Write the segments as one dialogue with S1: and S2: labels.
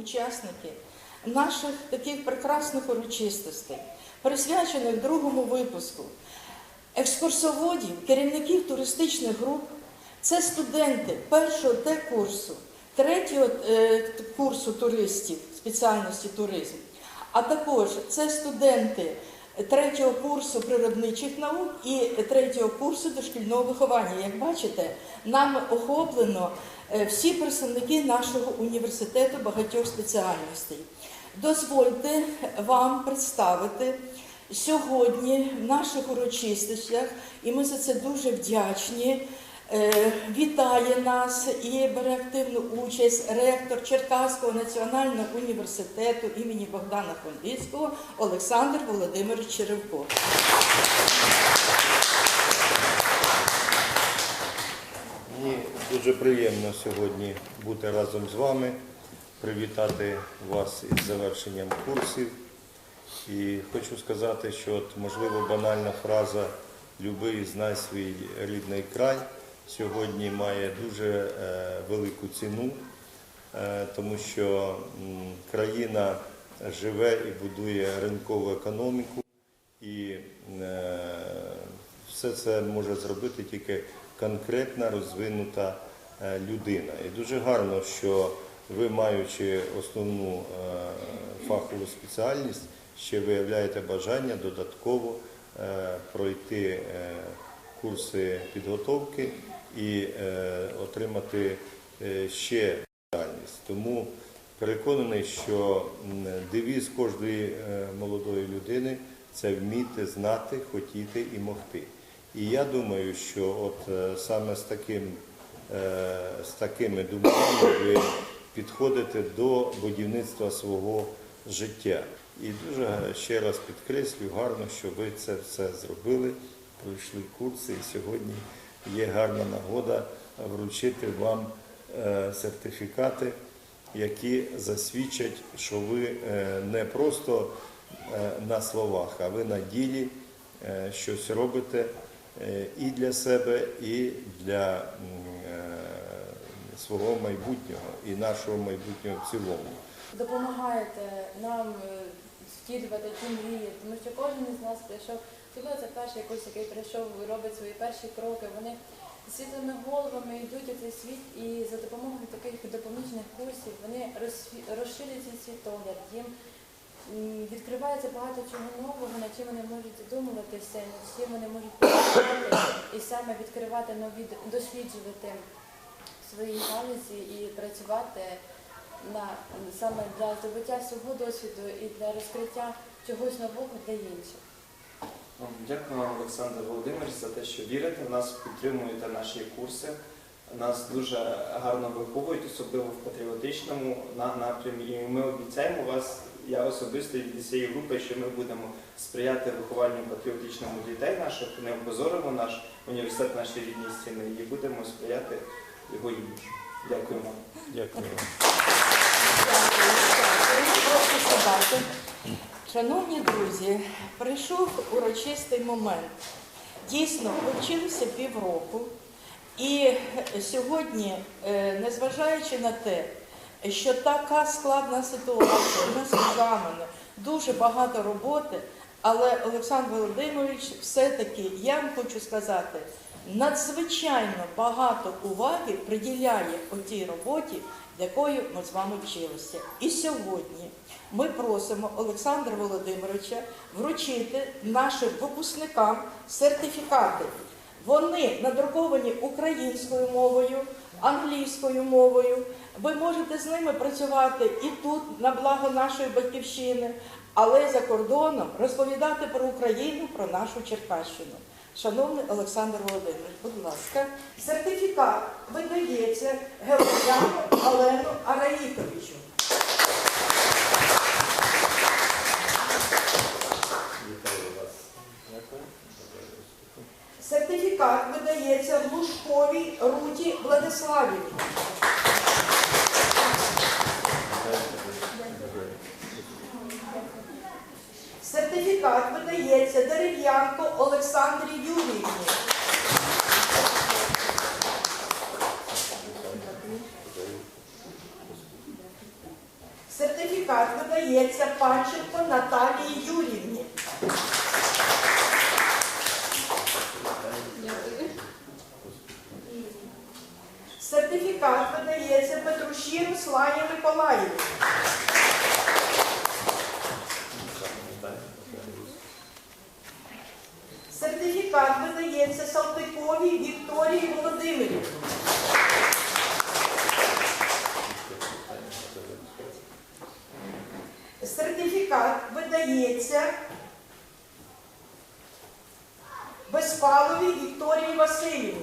S1: учасники наших таких прекрасних урочистостей, присвячених другому випуску, екскурсоводів, керівників туристичних груп, це студенти першого Т-курсу, третього е, курсу туристів, спеціальності туризм, а також це студенти третього курсу природничих наук і третього курсу дошкільного виховання. Як бачите, нами охоплено е, всі представники нашого університету багатьох спеціальностей. Дозвольте вам представити сьогодні в наших урочистостях, і ми за це дуже вдячні. Е, Вітає нас і бере активну участь ректор Черкаського національного університету імені Богдана Хмельницького Олександр Володимирович Черевко.
S2: Мені дуже приємно сьогодні бути разом з вами, привітати вас із завершенням курсів. І хочу сказати, що от, можливо банальна фраза Люби і знай свій рідний край сьогодні має дуже е, велику ціну, е, тому що країна живе і будує ринкову економіку. І е, все це може зробити тільки конкретна розвинута людина. І дуже гарно, що ви, маючи основну фахову спеціальність, ще виявляєте бажання додатково пройти курси підготовки і е, отримати е, ще спеціальність. Тому переконаний, що девіз кожної е, молодої людини це вміти знати, хотіти і могти. І я думаю, що от саме з таким з такими думками ви підходите до будівництва свого життя. І дуже ще раз підкреслюю, гарно, що ви це все зробили, пройшли курси, і сьогодні є гарна нагода вручити вам е, сертифікати, які засвідчать, що ви е, не просто е, на словах, а ви на ділі щось робите і для себе, і для свого майбутнього, і нашого майбутнього в цілому.
S3: допомагаєте нам втілювати ті мрії, тому що кожен із нас прийшов, особливо це перший курс, який прийшов і робить свої перші кроки. Вони світлими головами йдуть у цей світ і за допомогою таких допоміжних курсів вони розширюють свій світогляд. Їм відкривається багато чого нового, над чим вони можуть задумуватися, над чим вони можуть працювати і саме відкривати нові, досліджувати свої галузі і працювати на саме для здобуття свого досвіду і для розкриття чогось нового для інших.
S4: Ну, Дякую вам, Олександр Володимирович, за те, що вірите в нас, підтримуєте наші курси. Нас дуже гарно виховують, особливо в патріотичному напрямі. І ми обіцяємо вас, я особисто і від цієї групи, що ми будемо сприяти вихованню патріотичному дітей наших, не опозоримо наш університет, наші рідні стіни і будемо сприяти його іміджу. Дякую вам.
S2: Дякую.
S1: Шановні друзі, прийшов урочистий момент. Дійсно, ви півроку, і сьогодні, е, незважаючи на те, що така складна ситуація, у нас екзамени, дуже багато роботи, але Олександр Володимирович, все-таки я вам хочу сказати, надзвичайно багато уваги приділяє отій роботі, якою ми з вами вчилися. І сьогодні ми просимо Олександра Володимировича вручити нашим випускникам сертифікати. Вони надруковані українською мовою, англійською мовою. Ви можете з ними працювати і тут на благо нашої батьківщини, але за кордоном розповідати про Україну, про нашу Черкащину. Шановний Олександр Володимирович, будь ласка, сертифікат видається Георгіану Олену Араїтовичу. Сертифікат видається Глушковій Руті Владиславівні. Сертифікат видається Дерев'янко Олександрі Юріївні. Сертифікат видається Панченко Наталії Юрівні. Сертифікат видається Петруші Руслані Миколаївні. Сертифікат видається Салтиковій Вікторії Володимирівні. Сертифікат видається Безпаловій Вікторії Васильівні.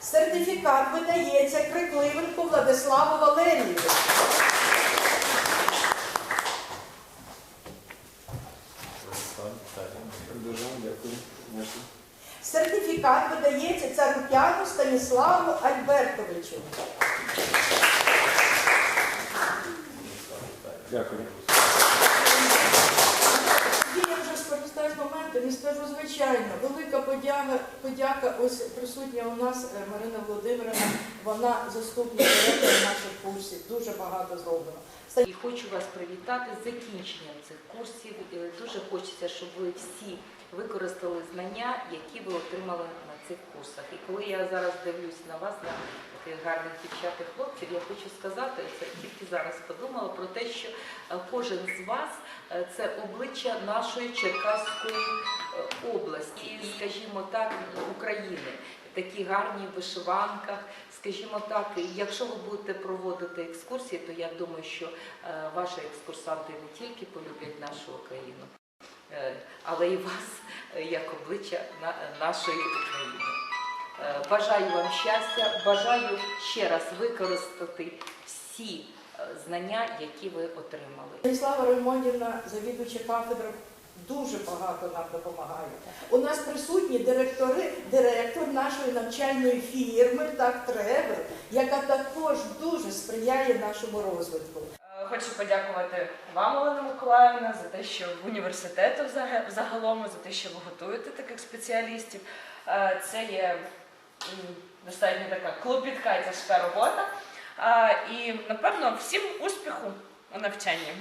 S1: Сертифікат видається Крикливенку Владиславу Валерію.
S4: Дуже вам дякую. Дякую.
S1: Сертифікат видається Царукяну Станіславу Альбертовичу.
S4: Дякую.
S1: Я вже скористаюсь моментом і скажу, звичайно, велика подяка, подяка ось присутня у нас е, Марина Володимирівна, вона заступник директора наших курсів, дуже багато зроблено.
S5: І хочу вас привітати з закінченням цих курсів. Дуже хочеться, щоб ви всі використали знання, які ви отримали на цих курсах. І коли я зараз дивлюсь на вас, на таких гарних дівчат і хлопців, я хочу сказати, це тільки зараз подумала про те, що е, кожен з вас е, це обличчя нашої Черкаської області, і, скажімо так, України. Такі гарні в вишиванках, скажімо так, якщо ви будете проводити екскурсії, то я думаю, що е, ваші екскурсанти не тільки полюблять нашу Україну, е, але і вас е, як обличчя на- нашої України. Е, Бажаю вам щастя, бажаю ще раз використати всі е, знання, які ви отримали.
S1: Станіслава Раймондівна, завідувача кафедри, дуже багато нам допомагає. У нас присутні директори, директор нашої навчальної фірми, так Тревер, яка також дуже сприяє нашому розвитку.
S6: Е, Хочу подякувати вам, Олена Миколаївна, за те, що в університету загалом, за те, що ви готуєте таких спеціалістів. Е, Це є достатньо така клопітка тяжка робота. Е, І, напевно, всім успіху у навчанні.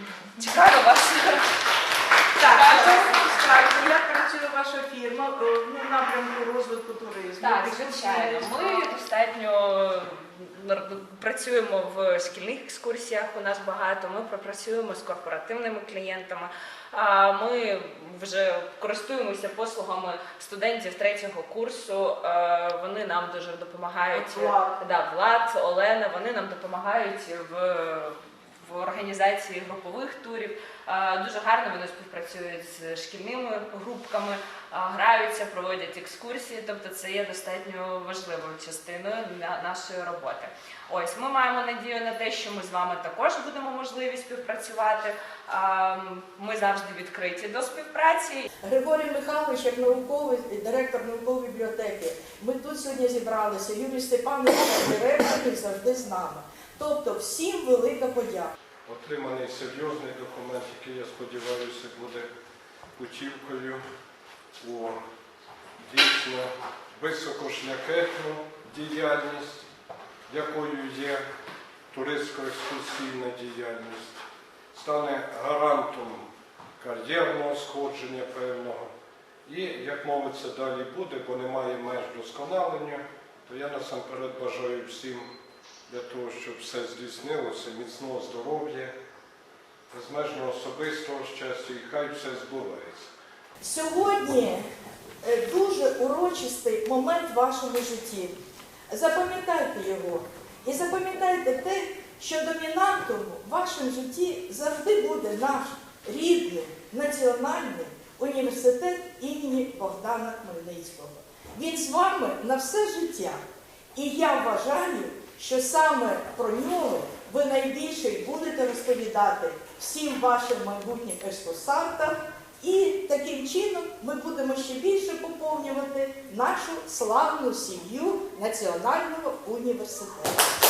S6: Чекаю вас.
S1: Так, як працює ваша фірма е, ну, в напрямку розвитку туризму?
S6: Так, звичайно. Ми достатньо працюємо в шкільних екскурсіях. У нас багато. Ми пропрацюємо з корпоративними клієнтами. Ми вже користуємося послугами студентів третього курсу. Е, Вони нам дуже допомагають.
S1: Влад.
S6: Да, Влад, Олена. Вони нам допомагають в. В організації групових турів дуже гарно вони співпрацюють з шкільними групками, граються, проводять екскурсії. Тобто це є достатньо важливою частиною на- нашої роботи. Ось ми маємо надію на те, що ми з вами також будемо можливі співпрацювати. Ми завжди відкриті до співпраці.
S1: Григорій Михайлович, як науковий директор наукової бібліотеки, ми тут сьогодні зібралися. Юрій Степанович, директор, завжди з нами. Тобто всім велика подяка.
S7: Отриманий серйозний документ, який, я сподіваюся, буде путівкою у дійсно високошляхетну діяльність, якою є туристсько-екскурсійна діяльність, стане гарантом кар'єрного сходження певного. І, як мовиться, далі буде, бо немає меж досконалення, то я насамперед бажаю всім для того, щоб все здійснилося, міцного здоров'я, безмежного особистого щастя, і хай все збувається.
S1: Сьогодні е, дуже урочистий момент в вашому житті. Запам'ятайте його. І запам'ятайте те, що домінантом в вашому житті завжди буде наш рідний національний університет імені Богдана Хмельницького. Він з вами на все життя. І я вважаю, що саме про нього ви найбільше будете розповідати всім вашим майбутнім екскурсантам. І таким чином ми будемо ще більше поповнювати нашу славну сім'ю Національного університету.